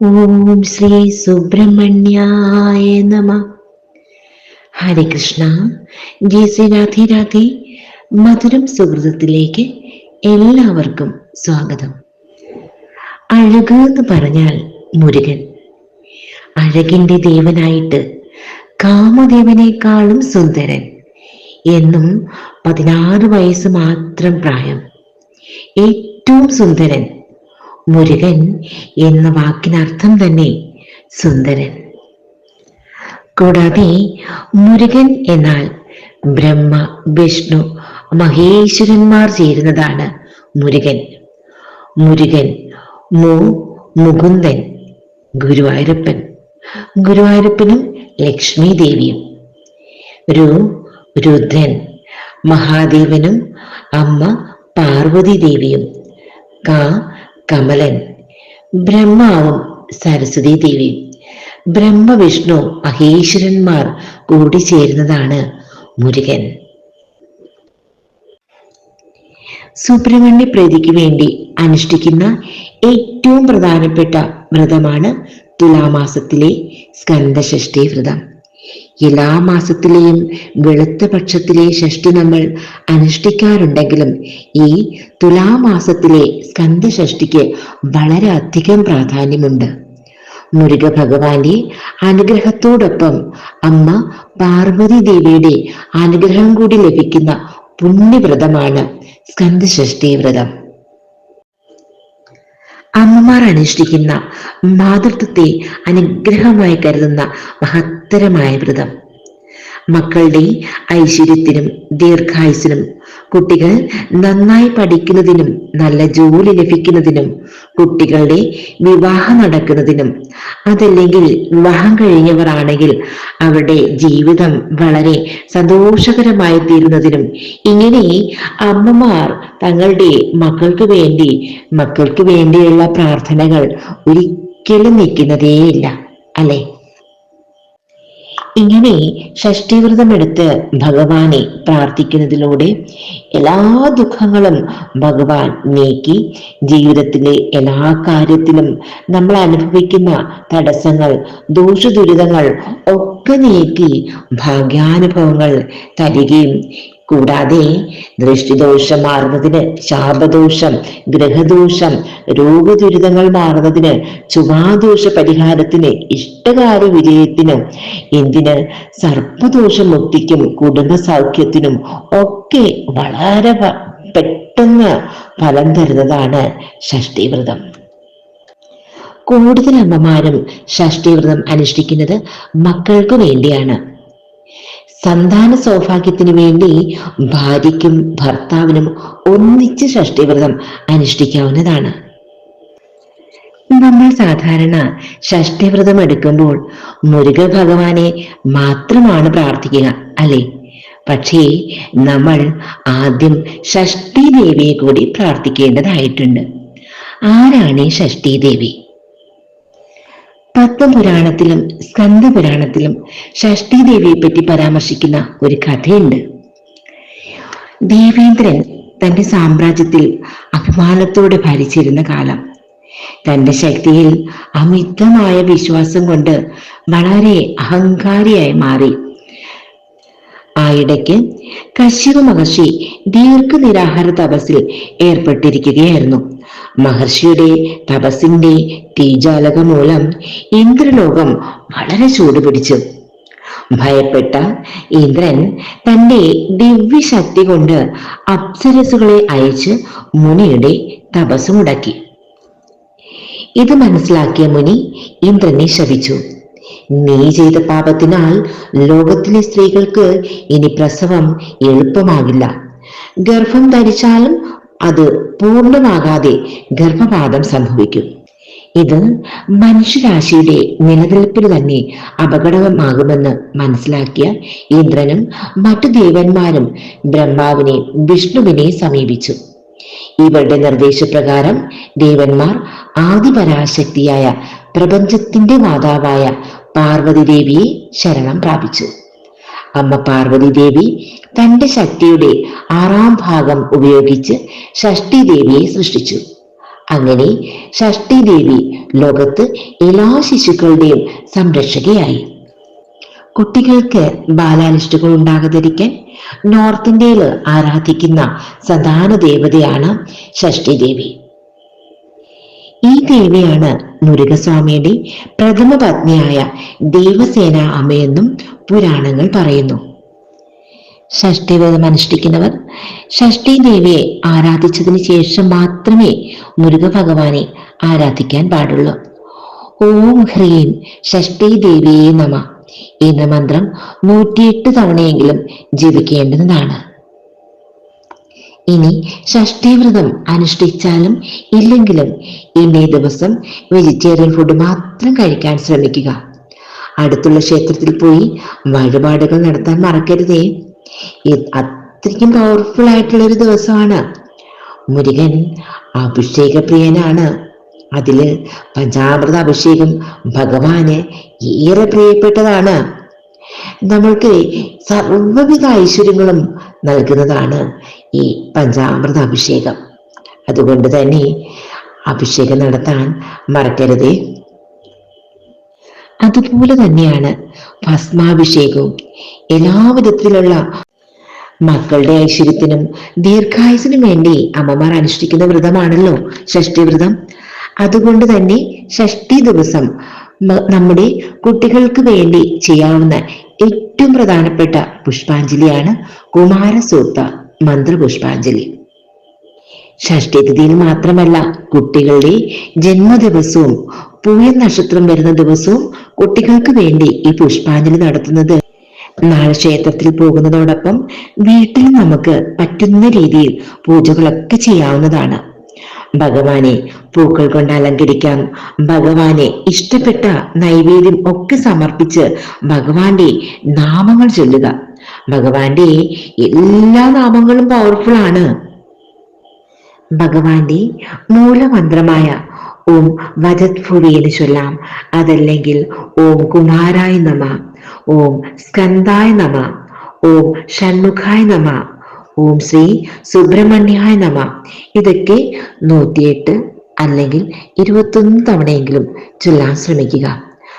ഓം ശ്രീ സുബ്രഹ്മണ്യായ നമ. ഹരേ കൃഷ്ണ. ജി ശ്രീ രാധി രാധി. മധുരം സുഹൃതത്തിലേക്ക് എല്ലാവർക്കും സ്വാഗതം. അഴക് എന്ന് പറഞ്ഞാൽ മുരുകൻ. അഴകിന്റെ ദേവനായിട്ട് കാമദേവനേക്കാളും സുന്ദരൻ. എന്നും പതിനാറ് വയസ്സ് മാത്രം പ്രായം. ഏറ്റവും സുന്ദരൻ മുരുകൻ എന്ന വാക്കിനർത്ഥം തന്നെ സുന്ദരൻ. കൂടാതെ മുരുകൻ എന്നാൽ ബ്രഹ്മ വിഷ്ണു മഹേശ്വരന്മാർ ചേരുന്നതാണ് മുരുകൻ. മുരുകൻ മു മുകുന്ദൻ ഗുരുവായൂരപ്പൻ. ഗുരുവായൂരപ്പനും ലക്ഷ്മി ദേവിയും രു രുദ്രൻ മഹാദേവനും അമ്മ പാർവതി ദേവിയും ക കമലൻ. ബ്രഹ്മാവും സരസ്വതി ദേവിയും ബ്രഹ്മവിഷ്ണു മഹേശ്വരന്മാർ കൂടിച്ചേരുന്നതാണ് മുരുകൻ. സുബ്രഹ്മണ്യ പ്രീതിക്ക് വേണ്ടി അനുഷ്ഠിക്കുന്ന ഏറ്റവും പ്രധാനപ്പെട്ട വ്രതമാണ് തുലാമാസത്തിലെ സ്കന്ദഷഷ്ഠി വ്രതം. എല്ലാ മാസത്തിലെയും വെളുത്ത പക്ഷത്തിലെ ഷഷ്ടി നമ്മൾ അനുഷ്ഠിക്കാറുണ്ടെങ്കിലും ഈ തുലാമാസത്തിലെ സ്കന്ധഷ്ടിക്ക് വളരെ അധികം പ്രാധാന്യമുണ്ട്. മുരുക ഭഗവാന്റെ അനുഗ്രഹത്തോടൊപ്പം അമ്മ പാർവതി ദേവിയുടെ അനുഗ്രഹം കൂടി ലഭിക്കുന്ന പുണ്യവ്രതമാണ് സ്കന്ധഷ്ടി വ്രതം. അമ്മമാർ അനുഷ്ഠിക്കുന്ന മാതൃത്വത്തെ അനുഗ്രഹമായി കരുതുന്ന മഹത്തരമായ വ്രതം. മക്കളുടെ ഐശ്വര്യത്തിനും ദീർഘായുസിനും കുട്ടികൾ നന്നായി പഠിക്കുന്നതിനും നല്ല ജോലി ലഭിക്കുന്നതിനും കുട്ടികളുടെ വിവാഹം നടക്കുന്നതിനും അതല്ലെങ്കിൽ വിവാഹം കഴിഞ്ഞവർ ആണെങ്കിൽ അവരുടെ ജീവിതം വളരെ സന്തോഷകരമായി തീരുന്നതിനും ഇങ്ങനെ അമ്മമാർ തങ്ങളുടെ മക്കൾക്ക് വേണ്ടി മക്കൾക്ക് വേണ്ടിയുള്ള പ്രാർത്ഥനകൾ ഒരിക്കലും നിൽക്കുന്നതേയില്ല അല്ലേ? ഇങ്ങനെ ഷഷ്ടിവ്രതമെടുത്ത് ഭഗവാനെ പ്രാർത്ഥിക്കുന്നതിലൂടെ എല്ലാ ദുഃഖങ്ങളും ഭഗവാൻ നീക്കി ജീവിതത്തിലെ എല്ലാ കാര്യത്തിലും നമ്മൾ അനുഭവിക്കുന്ന തടസ്സങ്ങൾ ദോഷദുരിതങ്ങൾ ഒക്കെ നീക്കി ഭാഗ്യാനുഭവങ്ങൾ തരികയും കൂടാതെ ദൃഷ്ടിദോഷം മാറുന്നതിന് ശാപദോഷം ഗ്രഹദോഷം രോഗദുരിതങ്ങൾ മാറുന്നതിന് ചുവാദോഷ പരിഹാരത്തിന് ഇഷ്ടകാര്യ വിജയത്തിന് എന്തിന് സർപ്പദോഷ മുക്തിക്കും കുടുംബ സൗഖ്യത്തിനും ഒക്കെ വളരെ പെട്ടെന്ന് ഫലം തരുന്നതാണ് ഷഷ്ടിവ്രതം. കൂടുതൽ അമ്മമാരും ഷഷ്ടിവ്രതം അനുഷ്ഠിക്കുന്നത് മക്കൾക്ക് വേണ്ടിയാണ്. സന്താന സൗഭാഗ്യത്തിനു വേണ്ടി ഭാര്യയ്ക്കും ഭർത്താവിനും ഒന്നിച്ച് ഷഷ്ടിവ്രതം അനുഷ്ഠിക്കാവുന്നതാണ്. നമ്മൾ സാധാരണ ഷഷ്ടിവ്രതം എടുക്കുമ്പോൾ മുരുക ഭഗവാനെ മാത്രമാണ് പ്രാർത്ഥിക്കുക അല്ലെ? പക്ഷേ നമ്മൾ ആദ്യം ഷഷ്ടി ദേവിയെ കൂടി പ്രാർത്ഥിക്കേണ്ടതായിട്ടുണ്ട്. ആരാണ് ഈ ഷഷ്ടി ദേവി? പത്മപുരാണത്തിലും സ്കന്ദപുരാണത്തിലും ഷഷ്ടി ദേവിയെ പറ്റി പരാമർശിക്കുന്ന ഒരു കഥയുണ്ട്. ദേവേന്ദ്രൻ തന്റെ സാമ്രാജ്യത്തിൽ അഭിമാനത്തോടെ ഭരിച്ചിരുന്ന കാലം. തന്റെ ശക്തിയിൽ അമിതമായ വിശ്വാസം കൊണ്ട് വളരെ അഹങ്കാരിയായി മാറി. ആയിടയ്ക്ക് കശ്യപ മഹർഷി ദീർഘനിരാഹാര തപസ്സിൽ ഏർപ്പെട്ടിരിക്കുകയായിരുന്നു. മഹർഷിയുടെ തപസ്സിന്റെ തീജാലക മൂലം ഇന്ദ്രലോകം വളരെ ചൂടുപിടിച്ചു. ഭയപ്പെട്ട ഇന്ദ്രൻ തന്റെ ദിവ്യശക്തി കൊണ്ട് അപ്സരസുകളെ അയച്ച് മുനിയുടെ തപസ് മുടക്കി. ഇത് മനസ്സിലാക്കിയ മുനി ഇന്ദ്രനെ ശപിച്ചു. നീ ചെയ്ത പാപത്തിനാൽ ലോകത്തിലെ സ്ത്രീകൾക്ക് ഇനി പ്രസവം എളുപ്പമാകില്ല. ഗർഭം ധരിച്ചാലും അത് പൂർണമാകാതെ ഗർഭപാതം സംഭവിക്കും. ഇത് മനുഷ്യരാശിയുടെ നിലനിൽപ്പിന് തന്നെ അപകടമാകുമെന്ന് മനസ്സിലാക്കിയ ഇന്ദ്രനും മറ്റു ദേവന്മാരും ബ്രഹ്മാവിനെ വിഷ്ണുവിനെ സമീപിച്ചു. ഇവരുടെ നിർദ്ദേശപ്രകാരം ദേവന്മാർ ആദിപരാശക്തിയായ പ്രപഞ്ചത്തിന്റെ മാതാവായ പാർവതി ദേവിയെ ശരണം പ്രാപിച്ചു. അമ്മ പാർവതി ദേവി തന്റെ ശക്തിയുടെ ആറാം ഭാഗം ഉപയോഗിച്ച് ഷഷ്ടി ദേവിയെ സൃഷ്ടിച്ചു. അങ്ങനെ ഷഷ്ടി ദേവി ലോകത്ത് എല്ലാ ശിശുക്കളുടെയും സംരക്ഷകയായി. കുട്ടികൾക്ക് ബാലാനിഷ്ടകൾ ഉണ്ടാകാതിരിക്കാൻ നോർത്ത് ഇന്ത്യയിൽ ആരാധിക്കുന്ന സദാന ദേവതയാണ് ഷഷ്ടി ദേവി ഈ ദേവിയാണ് മുരുകസ്വാമിയുടെ പ്രഥമ പത്നിയായ ദേവസേന അമ്മയെന്നും പുരാണങ്ങൾ പറയുന്നു. ഷഷ്ടിവ്രതം അനുഷ്ഠിക്കുന്നവർ ഷഷ്ടി ദേവിയെ ആരാധിച്ചതിന് ശേഷം മാത്രമേ മുരുക ഭഗവാനെ ആരാധിക്കാൻ പാടുള്ളൂ. ഓം ഹ്രീം ഷഷ്ടി ദേവിയെ നമ എന്ന മന്ത്രം നൂറ്റിയെട്ട് തവണയെങ്കിലും ജപിക്കേണ്ടതാണ് ഇനി ഷഷ്ടിവ്രതം അനുഷ്ഠിച്ചാലും ഇല്ലെങ്കിലും ഇന്നേ ദിവസം വെജിറ്റേറിയൻ ഫുഡ് മാത്രം കഴിക്കാൻ ശ്രമിക്കുക. അടുത്തുള്ള ക്ഷേത്രത്തിൽ പോയി വഴിപാടുകൾ നടത്താൻ മറക്കരുതേ. അത്രയ്ക്കും പവർഫുൾ ആയിട്ടുള്ള ഒരു ദിവസമാണ്. മുരുകൻ അഭിഷേകപ്രിയനാണ്. അതിൽ പഞ്ചാമൃത അഭിഷേകം ഭഗവാന് ഏറെ പ്രിയപ്പെട്ടതാണ്. നമ്മൾക്ക് സർവവിധ ഐശ്വര്യങ്ങളും നൽകുന്നതാണ് ഈ പഞ്ചാമൃത അഭിഷേകം അതുകൊണ്ട് തന്നെ അഭിഷേകം നടത്താൻ മറക്കരുതേ. അതുപോലെ തന്നെയാണ് ഭസ്മാഭിഷേകവും. എല്ലാ വിധത്തിലുള്ള മക്കളുടെ ഐശ്വര്യത്തിനും ദീർഘായുസിനും വേണ്ടി അമ്മമാർ അനുഷ്ഠിക്കുന്ന വ്രതമാണല്ലോ ഷഷ്ടി വ്രതം. അതുകൊണ്ട് തന്നെ ഷഷ്ടി ദിവസം നമ്മുടെ കുട്ടികൾക്ക് വേണ്ടി ചെയ്യാവുന്ന ഏറ്റവും പ്രധാനപ്പെട്ട പുഷ്പാഞ്ജലിയാണ് കുമാരസൂക്ത. മന്ത്രപുഷ്പാഞ്ജലി. ഷഷ്ടി തിഥിയിൽ മാത്രമല്ല കുട്ടികളുടെ ജന്മദിവസവും പൂയ നക്ഷത്രം വരുന്ന ദിവസവും കുട്ടികൾക്ക് വേണ്ടി ഈ പുഷ്പാഞ്ജലി നടത്തുന്നത്. നാളെ ക്ഷേത്രത്തിൽ പോകുന്നതോടൊപ്പം വീട്ടിൽ നമുക്ക് പറ്റുന്ന രീതിയിൽ പൂജകളൊക്കെ ചെയ്യാവുന്നതാണ്. ഭഗവാനെ പൂക്കൾ കൊണ്ട് അലങ്കരിക്കാം. ഭഗവാനെ ഇഷ്ടപ്പെട്ട നൈവേദ്യം ഒക്കെ സമർപ്പിച്ച് ഭഗവാന്റെ നാമങ്ങൾ ചൊല്ലുക. ഭഗവാന്റെ എല്ലാ നാമങ്ങളും പവർഫുൾ ആണ്. ഭഗവാന്റെ മൂലമന്ത്രമായ ഓം വജത് ഭുവി ചൊല്ലാം. അതല്ലെങ്കിൽ ഓം കുമാരായ നമ ഓം സ്കന്ധായ നമ ഓം ഷൺമുഖായ നമ ഓം ശ്രീ സുബ്രഹ്മണ്യായ നമ. ഇതൊക്കെ നൂറ്റിയെട്ട് അല്ലെങ്കിൽ ഇരുപത്തൊന്ന് തവണയെങ്കിലും ചൊല്ലാൻ ശ്രമിക്കുക.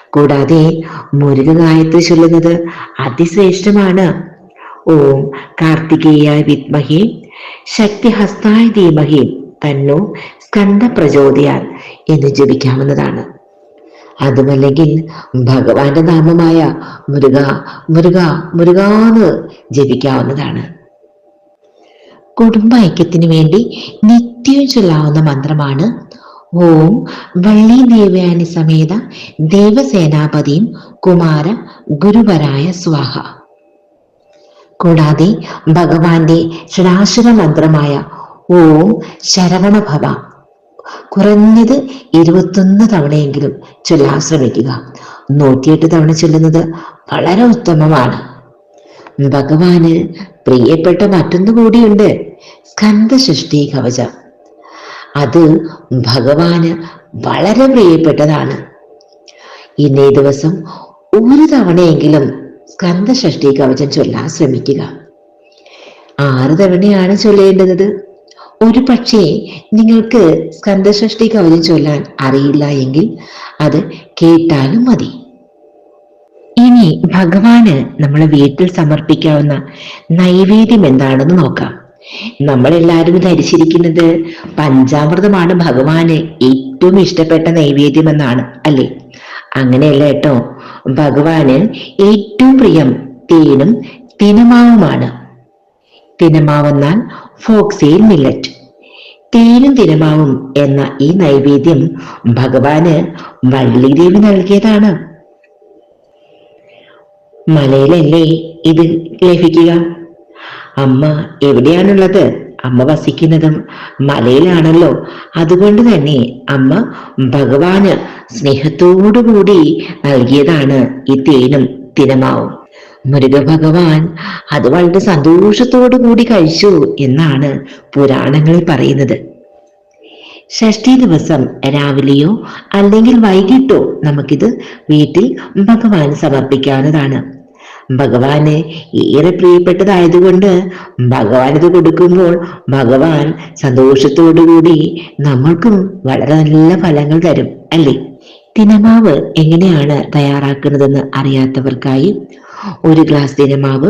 കൂടാതെ മുരുക ഗായത്രി ചൊല്ലുന്നത് അതിശ്രേഷ്ഠമാണ്. ഓം കാർത്തികേയ വിദ്മഹേ ശക്തിഹസ്തായ ധീമഹേ തന്നോ സ്കന്ധ പ്രചോദയാൽ എന്ന് ജപിക്കാവുന്നതാണ്. അതുമല്ലെങ്കിൽ ഭഗവാന്റെ നാമമായ മുരുക മുരുക മുരുകാന്ന് ജപിക്കാവുന്നതാണ്. കുടുംബ ഐക്യത്തിനു വേണ്ടി നിത്യവും ചൊല്ലാവുന്ന മന്ത്രമാണ് ഓം വള്ളി ദേവയാനി സമേത ദേവസേനാപതിയും കുമാര ഗുരുവരായ സ്വാഹ. കൂടാതെ ഭഗവാന്റെ ഷടാശര മന്ത്രമായ ഓം ശരവണഭവ. കുറഞ്ഞത് ഇരുപത്തൊന്ന് തവണയെങ്കിലും ചൊല്ലാൻ ശ്രമിക്കുക. നൂറ്റിയെട്ട് തവണ ചൊല്ലുന്നത് വളരെ ഉത്തമമാണ്. ഭഗവാന് പ്രിയപ്പെട്ട മറ്റൊന്നു കൂടിയുണ്ട്. സ്കന്ധസൃഷ്ടി കവചം. അത് ഭഗവാന് വളരെ പ്രിയപ്പെട്ടതാണ്. ഇന്നേ ദിവസം ഒരു തവണയെങ്കിലും സ്കന്ധഷഷ്ടി കവചം ചൊല്ലാൻ ശ്രമിക്കുക. ആറ് തവണയാണ് ചൊല്ലേണ്ടത്. ഒരു പക്ഷേ നിങ്ങൾക്ക് സ്കന്ധഷഷ്ടി കവചം ചൊല്ലാൻ അറിയില്ല എങ്കിൽ അത് കേട്ടാലും മതി. ഇനി ഭഗവാന് നമ്മളെ വീട്ടിൽ സമർപ്പിക്കാവുന്ന നൈവേദ്യം എന്താണെന്ന് നോക്കാം. നമ്മളെല്ലാവരും ധരിച്ചിരിക്കുന്നത് പഞ്ചാമൃതമാണ് ഭഗവാന്. ഏറ്റവും ഇഷ്ടപ്പെട്ട നൈവേദ്യം എന്നാണ് അല്ലേ? അങ്ങനെയല്ല കേട്ടോ. ഭഗവാന് ഏറ്റവും പ്രിയം തേനും തിനമാവുമാണ്. തിനമാവെന്നാൽ ഫോക്സെയിൽ മില്ലറ്റ്. തേനും തിനമാവും എന്ന ഈ നൈവേദ്യം ഭഗവാന് വള്ളിദേവി നൽകിയതാണ്. മലയിലല്ലേ ഇത് ലഭിക്കുക? അമ്മ എവിടെയാണുള്ളത്? അമ്മ വസിക്കുന്നതും മലയിലാണല്ലോ. അതുകൊണ്ട് തന്നെ അമ്മ ഭഗവാന് സ്നേഹത്തോടുകൂടി നൽകിയതാണ് ഈ തേനും തിനമാവും മുരുക അത് വളരെ സന്തോഷത്തോടു കൂടി കഴിച്ചു എന്നാണ് പുരാണങ്ങളിൽ പറയുന്നത്. ഷഷ്ടി ദിവസം രാവിലെയോ അല്ലെങ്കിൽ വൈകിട്ടോ നമുക്കിത് വീട്ടിൽ ഭഗവാൻ സമർപ്പിക്കാവുന്നതാണ്. ഭഗവാന് ഏറെ പ്രിയപ്പെട്ടതായതുകൊണ്ട് ഭഗവാൻ ഇത് കൊടുക്കുമ്പോൾ ഭഗവാൻ സന്തോഷത്തോടുകൂടി നമ്മൾക്കും വളരെ നല്ല ഫലങ്ങൾ തരും അല്ലേ? തിനമാവ് എങ്ങനെയാണ് തയ്യാറാക്കുന്നതെന്ന് അറിയാത്തവർക്കായി ഒരു ഗ്ലാസ് തിനമാവ്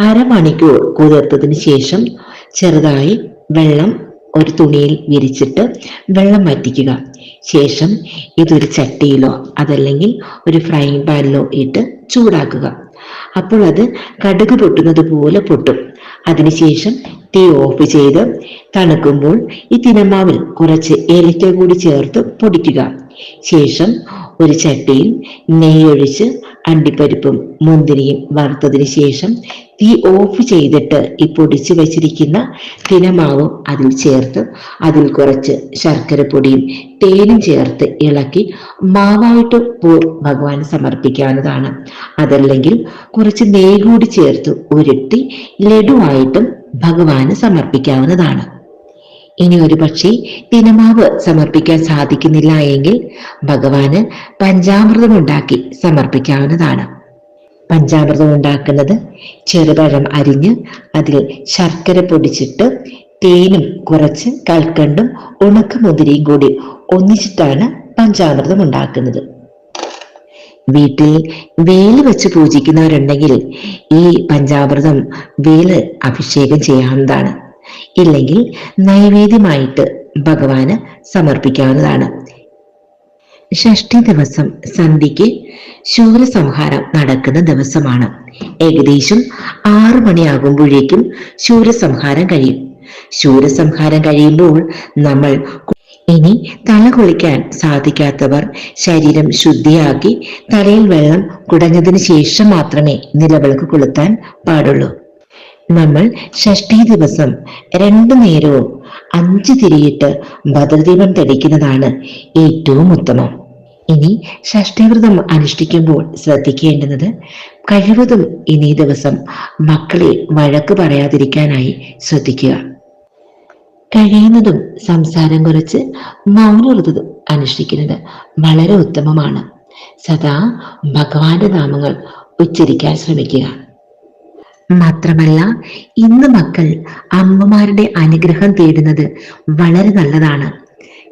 അരമണിക്കൂർ കുതിർത്തതിന് ശേഷം ചെറുതായി വെള്ളം ഒരു തുണിയിൽ വിരിച്ചിട്ട് വെള്ളം വറ്റിക്കുക. ശേഷം ഇതൊരു ചട്ടിയിലോ അതല്ലെങ്കിൽ ഒരു ഫ്രൈങ് പാനിലോ ഇട്ട് ചൂടാക്കുക. അപ്പോൾ അത് കടുക് പൊട്ടുന്നത് പോലെ പൊട്ടും. അതിനുശേഷം തീ ഓഫ് ചെയ്ത് തണുക്കുമ്പോൾ ഈ തിനമാവിൽ കുറച്ച് ഏലക്ക കൂടി ചേർത്ത് പൊടിക്കുക. ശേഷം ഒരു ചട്ടിയിൽ നെയ്യൊഴിച്ച് അണ്ടിപ്പരിപ്പും മുന്തിരിയും വറുത്തതിന് ശേഷം തീ ഓഫ് ചെയ്തിട്ട് ഈ പൊടിച്ചു വെച്ചിരിക്കുന്ന തിനമാവും അതിൽ ചേർത്ത് അതിൽ കുറച്ച് ശർക്കര പൊടിയും തേനും ചേർത്ത് ഇളക്കി മാവായിട്ട് ഭഗവാൻ സമർപ്പിക്കാവുന്നതാണ്. അതല്ലെങ്കിൽ കുറച്ച് നെയ്യ് കൂടി ചേർത്ത് ഉരുട്ടി ലഡുവായിട്ടും ഭഗവാന് സമർപ്പിക്കാവുന്നതാണ്. ഇനി ഒരു പക്ഷേ തിനമാവ് സമർപ്പിക്കാൻ സാധിക്കുന്നില്ല എങ്കിൽ ഭഗവാന് പഞ്ചാമൃതം ഉണ്ടാക്കി സമർപ്പിക്കാവുന്നതാണ്. പഞ്ചാമൃതം ഉണ്ടാക്കുന്നത് ചെറുപഴം അരിഞ്ഞ് അതിൽ ശർക്കര പൊടിച്ചിട്ട് തേനും കുറച്ച് കൽക്കണ്ടും ഉണക്കമുതിരിയും കൂടി ഒന്നിച്ചിട്ടാണ് പഞ്ചാമൃതം ഉണ്ടാക്കുന്നത്. വീട്ടിൽ വേൽ വെച്ച് പൂജിക്കുന്നവരുണ്ടെങ്കിൽ ഈ പഞ്ചാമൃതം വേൽ അഭിഷേകം ചെയ്യാവുന്നതാണ്. ഇല്ലെങ്കിൽ നൈവേദ്യമായിട്ട് ഭഗവാന് സമർപ്പിക്കാവുന്നതാണ്. ഷഷ്ടി ദിവസം സന്ധ്യയ്ക്ക് ശൂരസംഹാരം നടക്കുന്ന ദിവസമാണ്. ഏകദേശം ആറു മണിയാകുമ്പോഴേക്കും ശൂരസംഹാരം കഴിയും. ശൂരസംഹാരം കഴിയുമ്പോൾ നമ്മൾ ഇനി തല കുളിക്കാൻ സാധിക്കാത്തവർ ശരീരം ശുദ്ധിയാക്കി തലയിൽ വെള്ളം കുടഞ്ഞതിന് ശേഷം മാത്രമേ നിലവിളക്ക് കൊളുത്താൻ പാടുള്ളൂ. നമ്മൾ ഷഷ്ടി ദിവസം രണ്ടു നേരവും അഞ്ച് തിരിയിട്ട് ഭദ്രദീപം തെളിക്കുന്നതാണ് ഏറ്റവും ഉത്തമം. ഇനി ഷഷ്ടിവ്രതം അനുഷ്ഠിക്കുമ്പോൾ ശ്രദ്ധിക്കേണ്ടുന്നത് കഴിവതും ഇനി ദിവസം മക്കളെ വഴക്ക് പറയാതിരിക്കാനായി ശ്രദ്ധിക്കുക. കഴിയുന്നതും സംസാരം കുറച്ച് മൗനവ്രതം അനുഷ്ഠിക്കുന്നത് വളരെ ഉത്തമമാണ്. സദാ ഭഗവാന്റെ നാമങ്ങൾ ഉച്ചരിക്കാൻ ശ്രമിക്കുക. മാത്രമല്ല ഇന്ന് മക്കൾ അമ്മമാരുടെ അനുഗ്രഹം തേടുന്നത് വളരെ നല്ലതാണ്.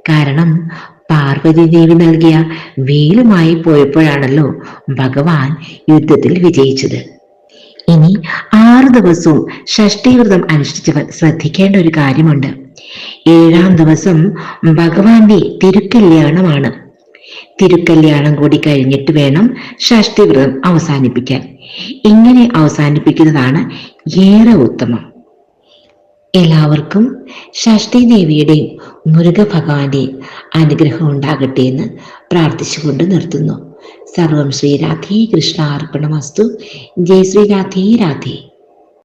കാരണം പാർവതി ദേവി നൽകിയ വേലുമായി പോയപ്പോഴാണല്ലോ ഭഗവാൻ യുദ്ധത്തിൽ വിജയിച്ചത്. ഇനി ആറു ദിവസവും ഷഷ്ടിവ്രതം അനുഷ്ഠിച്ചവർ ശ്രദ്ധിക്കേണ്ട ഒരു കാര്യമുണ്ട്. ഏഴാം ദിവസം ഭഗവാന്റെ തിരുക്കല്യാണമാണ്. തിരുക്കല്യാണം കൂടി കഴിഞ്ഞിട്ട് വേണം ഷഷ്ടിവ്രതം അവസാനിപ്പിക്കാൻ. ഇങ്ങനെ അവസാനിപ്പിക്കുന്നതാണ് ഏറെ ഉത്തമം. എല്ലാവർക്കും ഷഷ്ടി ദേവിയുടെയും മുരുക ഭഗവാന്റെയും അനുഗ്രഹം ഉണ്ടാകട്ടെ എന്ന് പ്രാർത്ഥിച്ചുകൊണ്ട് നിർത്തുന്നു. സർവം ശ്രീ രാധേ കൃഷ്ണ അർപ്പണമസ്തു ജയ ശ്രീ രാധേ രാധേ.